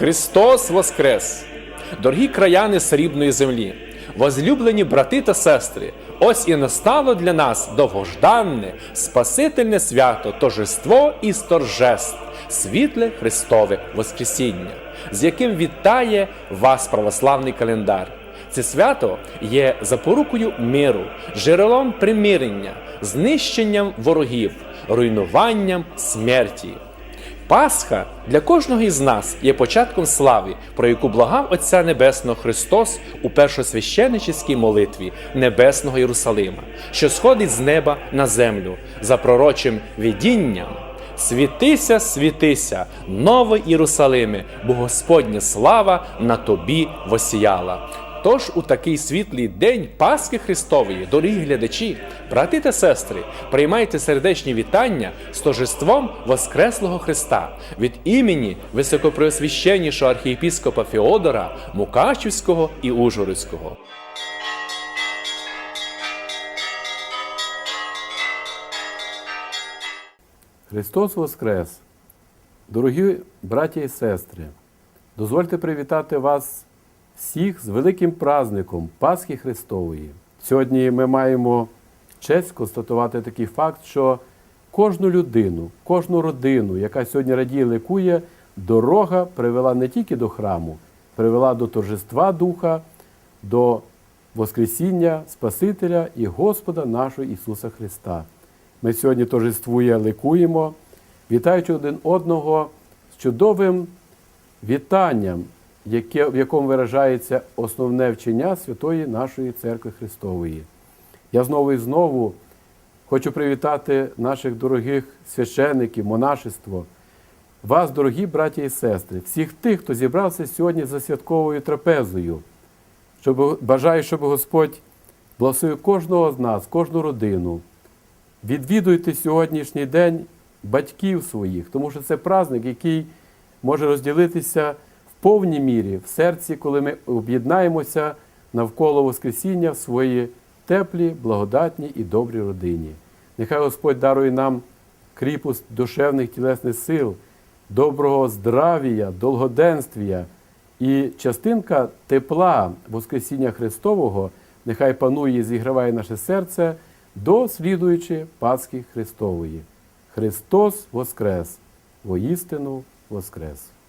Христос Воскрес! Дорогі краяни срібної землі, возлюблені брати та сестри, ось і настало для нас довгожданне, спасительне свято, торжество і торжеств, світле Христове Воскресіння, з яким вітає вас православний календар. Це свято є запорукою миру, джерелом примирення, знищенням ворогів, руйнуванням смерті. Пасха для кожного із нас є початком слави, про яку благав Отця Небесного Христос у першосвященническій молитві Небесного Єрусалима, що сходить з неба на землю за пророчим видінням. Світися, світися, новий Єрусалиме, бо Господня слава на тобі восіяла. Тож у такий світлий день Пасхи Христової, дорогі глядачі, брати та сестри, приймайте сердечні вітання з торжеством Воскреслого Христа від імені високопреосвященнішого архієпіскопа Феодора Мукачівського і Ужгородського. Христос Воскрес! Дорогі браті і сестри, дозвольте привітати вас всіх з великим праздником Пасхи Христової. Сьогодні ми маємо честь констатувати такий факт, що кожну людину, кожну родину, яка сьогодні радіє ликує, дорога привела не тільки до храму, привела до торжества Духа, до Воскресіння Спасителя і Господа нашого Ісуса Христа. Ми сьогодні торжествує, ликуємо, вітаючи один одного з чудовим вітанням, яке, в якому виражається основне вчення святої нашої церкви Христової. Я знову і знову хочу привітати наших дорогих священиків, монашество, вас, дорогі браті і сестри, всіх тих, хто зібрався сьогодні за святковою трапезою. Щоб, бажаю, щоб Господь благословив кожного з нас, кожну родину. Відвідуйте сьогоднішній день батьків своїх, тому що це праздник, який може розділитися повній мірі в серці, коли ми об'єднаємося навколо Воскресіння в своїй теплій, благодатній і добрій родині. Нехай Господь дарує нам кріпость душевних тілесних сил, доброго здравія, довгоденствія і частинка тепла Воскресіння Христового нехай панує і зіграває наше серце до слідуючи Пасхи Христової. Христос Воскрес! Воістину Воскрес!